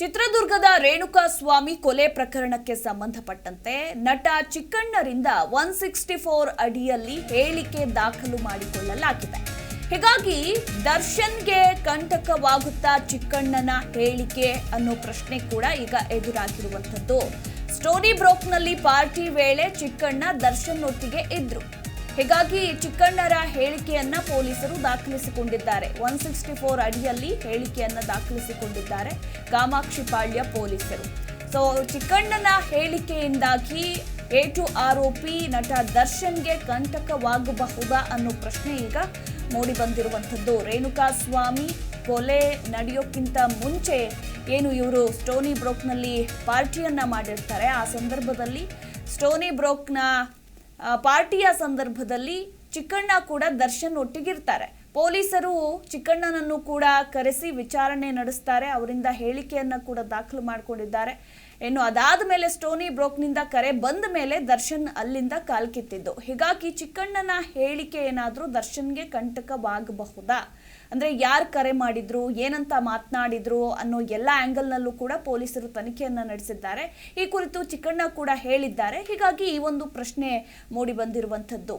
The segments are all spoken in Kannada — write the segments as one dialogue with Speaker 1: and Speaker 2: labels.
Speaker 1: ಚಿತ್ರದುರ್ಗದ ರೇಣುಕಾ ಸ್ವಾಮಿ ಕೊಲೆ ಪ್ರಕರಣಕ್ಕೆ ಸಂಬಂಧಪಟ್ಟಂತೆ ನಟ ಚಿಕ್ಕಣ್ಣರಿಂದ ಒನ್ ಸಿಕ್ಸ್ಟಿ ಫೋರ್ ಅಡಿಯಲ್ಲಿ ಹೇಳಿಕೆ ದಾಖಲು ಮಾಡಿಕೊಳ್ಳಲಾಗಿದೆ. ಹೀಗಾಗಿ ದರ್ಶನ್ಗೆ ಕಂಟಕವಾಗುತ್ತಾ ಚಿಕ್ಕಣ್ಣನ ಹೇಳಿಕೆ ಅನ್ನೋ ಪ್ರಶ್ನೆ ಕೂಡ ಈಗ ಎದುರಾಗಿರುವಂಥದ್ದು. ಸ್ಟೋನಿ ಬ್ರೋಕ್ನಲ್ಲಿ ಪಾರ್ಟಿ ವೇಳೆ ಚಿಕ್ಕಣ್ಣ ದರ್ಶನ್ ಒಟ್ಟಿಗೆ ಇದ್ರು. ಹೀಗಾಗಿ ಚಿಕ್ಕಣ್ಣರ ಹೇಳಿಕೆಯನ್ನ ಪೊಲೀಸರು ದಾಖಲಿಸಿಕೊಂಡಿದ್ದಾರೆ. ಒನ್ ಸಿಕ್ಸ್ಟಿ ಫೋರ್ ಅಡಿಯಲ್ಲಿ ಹೇಳಿಕೆಯನ್ನ ದಾಖಲಿಸಿಕೊಂಡಿದ್ದಾರೆ ಕಾಮಾಕ್ಷಿಪಾಳ್ಯ ಪೊಲೀಸರು. ಸೊ ಚಿಕ್ಕಣ್ಣನ ಹೇಳಿಕೆಯಿಂದಾಗಿ ಏಟು ಆರೋಪಿ ನಟ ದರ್ಶನ್ಗೆ ಕಂಟಕವಾಗಬಹುದಾ ಅನ್ನೋ ಪ್ರಶ್ನೆ ಈಗ ಮೂಡಿ ಬಂದಿರುವಂಥದ್ದು. ರೇಣುಕಾ ಸ್ವಾಮಿ ಕೊಲೆ ನಡೆಯೋಕ್ಕಿಂತ ಮುಂಚೆ ಏನು ಇವರು ಸ್ಟೋನಿ ಬ್ರೋಕ್ನಲ್ಲಿ ಪಾರ್ಟಿಯನ್ನ ಮಾಡಿರ್ತಾರೆ? ಆ ಸಂದರ್ಭದಲ್ಲಿ ಸ್ಟೋನಿ ಬ್ರೋಕ್ನ ಪಾರ್ಟಿಯ ಸಂದರ್ಭದಲ್ಲಿ ಚಿಕ್ಕಣ್ಣ ಕೂಡ ದರ್ಶನ್ ಒಟ್ಟಿಗಿರ್ತಾರೆ ಪೊಲೀಸರು ಚಿಕ್ಕಣ್ಣನನ್ನು ಕೂಡ ಕರೆಸಿ ವಿಚಾರಣೆ ನಡೆಸ್ತಾರೆ. ಅವರಿಂದ ಹೇಳಿಕೆಯನ್ನ ಕೂಡ ದಾಖಲು ಮಾಡಿಕೊಂಡಿದ್ದಾರೆ. ಇನ್ನು ಅದಾದ ಮೇಲೆ ಸ್ಟೋನಿ ಬ್ರೋಕ್ನಿಂದ ಕರೆ ಬಂದ ಮೇಲೆ ದರ್ಶನ್ ಅಲ್ಲಿಂದ ಕಾಲ್ಕಿತ್ತಿದ್ದು ಹೀಗಾಗಿ ಚಿಕ್ಕಣ್ಣನ ಹೇಳಿಕೆ ಏನಾದರೂ ದರ್ಶನ್ಗೆ ಕಂಟಕವಾಗಬಹುದಾ? ಅಂದರೆ ಯಾರು ಕರೆ ಮಾಡಿದ್ರು, ಏನಂತ ಮಾತನಾಡಿದ್ರು ಅನ್ನೋ ಎಲ್ಲ ಆ್ಯಂಗಲ್ನಲ್ಲೂ ಕೂಡ ಪೊಲೀಸರು ತನಿಖೆಯನ್ನು ನಡೆಸಿದ್ದಾರೆ. ಈ ಕುರಿತು ಚಿಕ್ಕಣ್ಣ ಕೂಡ ಹೇಳಿದ್ದಾರೆ. ಹೀಗಾಗಿ ಈ ಒಂದು ಪ್ರಶ್ನೆ ಮೂಡಿ ಬಂದಿರುವಂಥದ್ದು.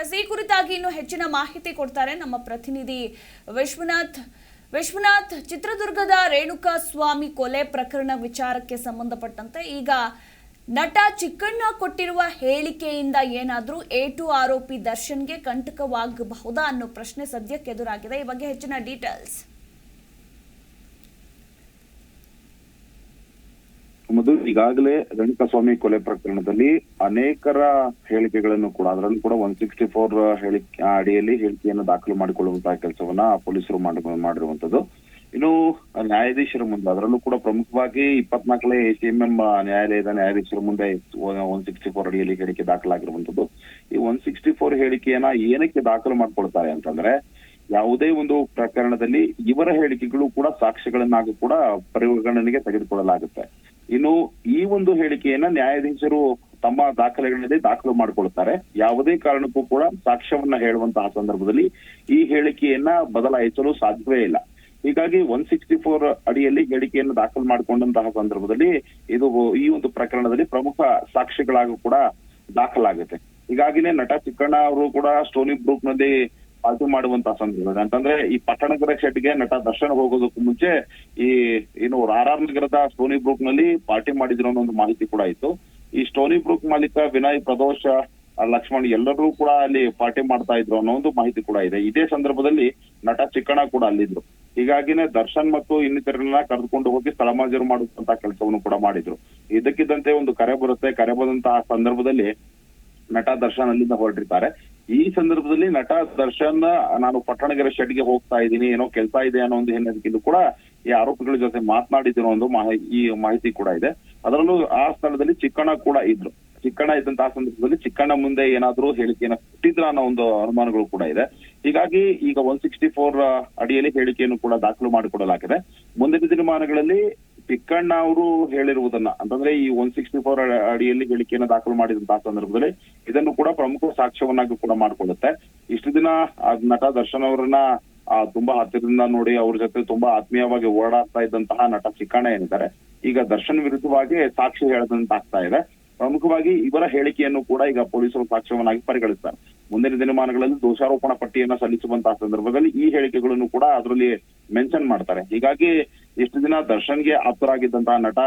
Speaker 1: ಎಸ್, ಈ ಕುರಿತಾಗಿ ಇನ್ನು ಹೆಚ್ಚಿನ ಮಾಹಿತಿ ಕೊಡ್ತಾರೆ ನಮ್ಮ ಪ್ರತಿನಿಧಿ ವಿಶ್ವನಾಥ್. ವಿಶ್ವನಾಥ್ ಚಿತ್ರದುರ್ಗದ ರೇಣುಕಾ ಸ್ವಾಮಿ ಕೊಲೆ ಪ್ರಕರಣ ವಿಚಾರಕ್ಕೆ ಸಂಬಂಧಪಟ್ಟಂತೆ ಈಗ ನಟ ಚಿಕ್ಕಣ್ಣ ಕೊಟ್ಟಿರುವ ಹೇಳಿಕೆಯಿಂದ ಏನಾದರೂ ಎ ಟು ಆರೋಪಿ ದರ್ಶನ್ಗೆ ಕಂಟಕವಾಗಬಹುದಾ ಅನ್ನೋ ಪ್ರಶ್ನೆ ಸದ್ಯಕ್ಕೆ ಎದುರಾಗಿದೆ. ಈ ಬಗ್ಗೆ ಹೆಚ್ಚಿನ ಡೀಟೇಲ್ಸ್
Speaker 2: ಮೊದಲು ಈಗಾಗಲೇ ರೇಣುಕಸ್ವಾಮಿ ಕೊಲೆ ಪ್ರಕರಣದಲ್ಲಿ ಅನೇಕರ ಹೇಳಿಕೆಗಳನ್ನು ಕೂಡ, ಅದರಲ್ಲೂ ಕೂಡ ಒನ್ ಸಿಕ್ಸ್ಟಿ ಫೋರ್ ಹೇಳಿಕೆ ಅಡಿಯಲ್ಲಿ ಹೇಳಿಕೆಯನ್ನು ದಾಖಲು ಮಾಡಿಕೊಳ್ಳುವಂತಹ ಕೆಲಸವನ್ನ ಪೊಲೀಸರು ಮಾಡಿ ಮಾಡಿರುವಂತದ್ದು ಇನ್ನು ನ್ಯಾಯಾಧೀಶರ ಮುಂದೆ, ಅದರಲ್ಲೂ ಕೂಡ ಪ್ರಮುಖವಾಗಿ ಇಪ್ಪತ್ನಾಲ್ಕನೇ ಎಂ ನ್ಯಾಯಾಲಯದ ನ್ಯಾಯಾಧೀಶರ ಮುಂದೆ ಒನ್ ಸಿಕ್ಸ್ಟಿ ಫೋರ್ ಅಡಿಯಲ್ಲಿ ಹೇಳಿಕೆ ದಾಖಲಾಗಿರುವಂತದ್ದು ಈ ಒನ್ ಸಿಕ್ಸ್ಟಿ ಫೋರ್ ಹೇಳಿಕೆಯನ್ನ ಏನಕ್ಕೆ ದಾಖಲು ಮಾಡ್ಕೊಳ್ತಾರೆ ಅಂತಂದ್ರೆ, ಯಾವುದೇ ಒಂದು ಪ್ರಕರಣದಲ್ಲಿ ಇವರ ಹೇಳಿಕೆಗಳು ಕೂಡ ಸಾಕ್ಷ್ಯಗಳನ್ನಾಗಿ ಕೂಡ ಪರಿಗಣನೆಗೆ ತೆಗೆದುಕೊಳ್ಳಲಾಗುತ್ತೆ. ಇನ್ನು ಈ ಒಂದು ಹೇಳಿಕೆಯನ್ನ ನ್ಯಾಯಾಧೀಶರು ತಮ್ಮ ದಾಖಲೆಗಳಲ್ಲಿ ದಾಖಲು ಮಾಡಿಕೊಳ್ತಾರೆ. ಯಾವುದೇ ಕಾರಣಕ್ಕೂ ಕೂಡ ಸಾಕ್ಷ್ಯವನ್ನ ಹೇಳುವಂತಹ ಸಂದರ್ಭದಲ್ಲಿ ಈ ಹೇಳಿಕೆಯನ್ನ ಬದಲಾಯಿಸಲು ಸಾಧ್ಯವೇ ಇಲ್ಲ. ಹೀಗಾಗಿ ಒನ್ ಸಿಕ್ಸ್ಟಿ ಫೋರ್ ಅಡಿಯಲ್ಲಿ ಹೇಳಿಕೆಯನ್ನು ದಾಖಲು ಮಾಡಿಕೊಂಡಂತಹ ಸಂದರ್ಭದಲ್ಲಿ ಇದು ಈ ಒಂದು ಪ್ರಕರಣದಲ್ಲಿ ಪ್ರಮುಖ ಸಾಕ್ಷಿಗಳಾಗೂ ಕೂಡ ದಾಖಲಾಗುತ್ತೆ. ಈಗಾಗಲೇ ನಟ ಚಿಕ್ಕಣ್ಣ ಅವರು ಕೂಡ ಸ್ಟೋನಿ ಬ್ರೂಕ್ನಲ್ಲಿ ಪಾರ್ಟಿ ಮಾಡುವಂತಹ ಸಂದರ್ಭ. ಅಂತಂದ್ರೆ ಈ ಪಟ್ಟಣಗರ ಶೆಟ್ಗೆ ನಟ ದರ್ಶನ್ ಹೋಗೋದಕ್ಕೂ ಮುಂಚೆ ಈ ಏನು ಆರ್ ಆರ್ ನಗರದ ಸ್ಟೋನಿ ಬ್ರೂಕ್ನಲ್ಲಿ ಪಾರ್ಟಿ ಮಾಡಿದ್ರು ಅನ್ನೋ ಒಂದು ಮಾಹಿತಿ ಕೂಡ ಇತ್ತು. ಈ ಸ್ಟೋನಿ ಬ್ರೂಕ್ ಮಾಲೀಕ ವಿನಯ್, ಪ್ರದೋಷ, ಲಕ್ಷ್ಮಣ್ ಎಲ್ಲರೂ ಕೂಡ ಅಲ್ಲಿ ಪಾರ್ಟಿ ಮಾಡ್ತಾ ಇದ್ರು ಅನ್ನೋ ಒಂದು ಮಾಹಿತಿ ಕೂಡ ಇದೆ. ಇದೇ ಸಂದರ್ಭದಲ್ಲಿ ನಟ ಚಿಕ್ಕಣ ಕೂಡ ಅಲ್ಲಿದ್ರು. ಹೀಗಾಗಿನೇ ದರ್ಶನ್ ಮತ್ತು ಇನ್ನಿತರನ್ನ ಕರೆದುಕೊಂಡು ಹೋಗಿ ಸ್ಥಳಮಾಜರು ಮಾಡುವಂತಹ ಕೆಲಸವನ್ನು ಕೂಡ ಮಾಡಿದ್ರು. ಇದಕ್ಕಿದ್ದಂತೆ ಒಂದು ಕರೆ ಬರುತ್ತೆ. ಕರೆ ಬಂದಂತಹ ಸಂದರ್ಭದಲ್ಲಿ ನಟ ದರ್ಶನ್ ಅಲ್ಲಿಂದ ಹೊರಟಿರ್ತಾರೆ. ಈ ಸಂದರ್ಭದಲ್ಲಿ ನಟ ದರ್ಶನ್, ನಾನು ಪಟ್ಟಣಗೆರೆ ಶೆಡ್ಗೆ ಹೋಗ್ತಾ ಇದ್ದೀನಿ, ಏನೋ ಕೆಲಸ ಇದೆ ಅನ್ನೋ ಒಂದು ಹಿನ್ನೆಲೆಯಲ್ಲಿ ಕೂಡ ಈ ಆರೋಪಿಗಳ ಜೊತೆ ಮಾತನಾಡಿದ್ರು ಒಂದು ಈ ಮಾಹಿತಿ ಕೂಡ ಇದೆ. ಅದರಲ್ಲೂ ಆ ಸ್ಥಳದಲ್ಲಿ ಚಿಕ್ಕಣ್ಣ ಕೂಡ ಇದ್ರು. ಚಿಕ್ಕಣ್ಣ ಇದ್ದಂತಹ ಸಂದರ್ಭದಲ್ಲಿ ಚಿಕ್ಕಣ್ಣ ಮುಂದೆ ಏನಾದ್ರೂ ಹೇಳಿಕೆಯನ್ನ ಕೊಟ್ಟಿದ್ರ ಅನ್ನೋ ಒಂದು ಅನುಮಾನಗಳು ಕೂಡ ಇದೆ. ಹೀಗಾಗಿ ಈಗ ಒನ್ ಸಿಕ್ಸ್ಟಿ ಫೋರ್ ಅಡಿಯಲ್ಲಿ ಹೇಳಿಕೆಯನ್ನು ಕೂಡ ದಾಖಲು ಮಾಡಿಕೊಡಲಾಗಿದೆ. ಮುಂದಿನ ದಿನಮಾನಗಳಲ್ಲಿ ಚಿಕ್ಕಣ್ಣ ಅವರು ಹೇಳಿರುವುದನ್ನ, ಅಂತಂದ್ರೆ ಈ ಒನ್ ಸಿಕ್ಸ್ಟಿ ಫೋರ್ ಅಡಿಯಲ್ಲಿ ಹೇಳಿಕೆಯನ್ನು ದಾಖಲು ಮಾಡಿದಂತಹ ಸಂದರ್ಭದಲ್ಲಿ ಇದನ್ನು ಕೂಡ ಪ್ರಮುಖ ಸಾಕ್ಷ್ಯವನ್ನಾಗಿ ಕೂಡ ಮಾಡಿಕೊಳ್ಳುತ್ತೆ. ಇಷ್ಟು ದಿನ ನಟ ದರ್ಶನ್ ಅವರನ್ನ ತುಂಬಾ ಹತ್ತಿರದಿಂದ ನೋಡಿ ಅವ್ರ ಜೊತೆ ತುಂಬಾ ಆತ್ಮೀಯವಾಗಿ ಓಡಾಡ್ತಾ ಇದ್ದಂತಹ ನಟ ಚಿಕ್ಕಣ್ಣ ಏನಿದ್ದಾರೆ, ಈಗ ದರ್ಶನ್ ವಿರುದ್ಧವಾಗಿ ಸಾಕ್ಷಿ ಹೇಳದಂತಾಗ್ತಾ ಇದೆ. ಪ್ರಮುಖವಾಗಿ ಇವರ ಹೇಳಿಕೆಯನ್ನು ಕೂಡ ಈಗ ಪೊಲೀಸರು ಸಾಕ್ಷ್ಯವನ್ನಾಗಿ ಪರಿಗಣಿಸ್ತಾರೆ. ಮುಂದಿನ ದಿನಮಾನಗಳಲ್ಲಿ ದೋಷಾರೋಪಣಾ ಪಟ್ಟಿಯನ್ನ ಸಲ್ಲಿಸುವಂತಹ ಸಂದರ್ಭದಲ್ಲಿ ಈ ಹೇಳಿಕೆಗಳನ್ನು ಕೂಡ ಅದರಲ್ಲಿ ಮೆನ್ಷನ್ ಮಾಡ್ತಾರೆ. ಹೀಗಾಗಿ ಇಷ್ಟು ದಿನ ದರ್ಶನ್ಗೆ ಆಪ್ತರಾಗಿದ್ದಂತಹ ನಟ,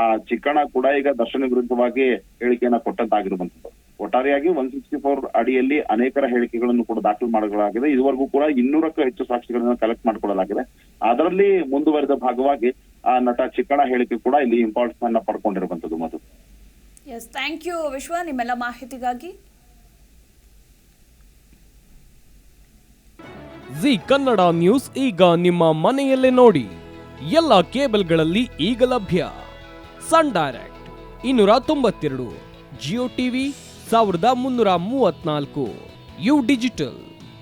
Speaker 2: ಆ ಚಿಕ್ಕಣ ಕೂಡ ಈಗ ದರ್ಶನ ವಿರುದ್ಧವಾಗಿ ಹೇಳಿಕೆಯನ್ನ ಕೊಟ್ಟಂತಾಗಿರುವಂತದ್ದು ಒಟ್ಟಾರೆಯಾಗಿ ಒನ್ ಸಿಕ್ಸ್ಟಿ ಫೋರ್ ಅಡಿಯಲ್ಲಿ ಅನೇಕರ ಹೇಳಿಕೆಗಳನ್ನು ಕೂಡ ದಾಖಲು ಮಾಡಲಾಗಿದೆ. ಇದುವರೆಗೂ ಕೂಡ ಇನ್ನೂರಕ್ಕೂ ಹೆಚ್ಚು ಸಾಕ್ಷಿಗಳನ್ನು ಕಲೆಕ್ಟ್ ಮಾಡಿಕೊಳ್ಳಲಾಗಿದೆ. ಅದರಲ್ಲಿ ಮುಂದುವರೆದ ಭಾಗವಾಗಿ ಆ ನಟ ಚಿಕ್ಕಣ ಹೇಳಿಕೆ ಕೂಡ ಇಲ್ಲಿ ಇಂಪಾರ್ಟೆನ್ಸ್ ಅನ್ನ ಪಡ್ಕೊಂಡಿರುವಂತದ್ದು Madhu
Speaker 1: S thank you Vishwa ನಿಮ್ಮೆಲ್ಲ ಮಾಹಿತಿಗಾಗಿ.
Speaker 3: ಜಿ ಕನ್ನಡ ನ್ಯೂಸ್ ಈಗ ನಿಮ್ಮ ಮನೆಯಲ್ಲೇ ನೋಡಿ. ಎಲ್ಲ ಕೇಬಲ್ಗಳಲ್ಲಿ ಈಗ ಲಭ್ಯ. ಸನ್ ಡೈರೆಕ್ಟ್ ಇನ್ನೂರ ತೊಂಬತ್ತೆರಡು ಜಿಯೋ ಟಿವಿ ಸಾವಿರದ ಮುನ್ನೂರ ಮೂವತ್ನಾಲ್ಕು ಯು ಡಿಜಿಟಲ್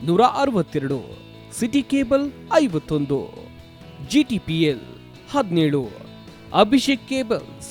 Speaker 3: ನೂರ ಅರವತ್ತೆರಡು ಸಿಟಿ ಕೇಬಲ್ ಐವತ್ತೊಂದು ಜಿ ಟಿ ಪಿ ಎಲ್ ಹದಿನೇಳು ಅಭಿಷೇಕ್ ಕೇಬಲ್ಸ್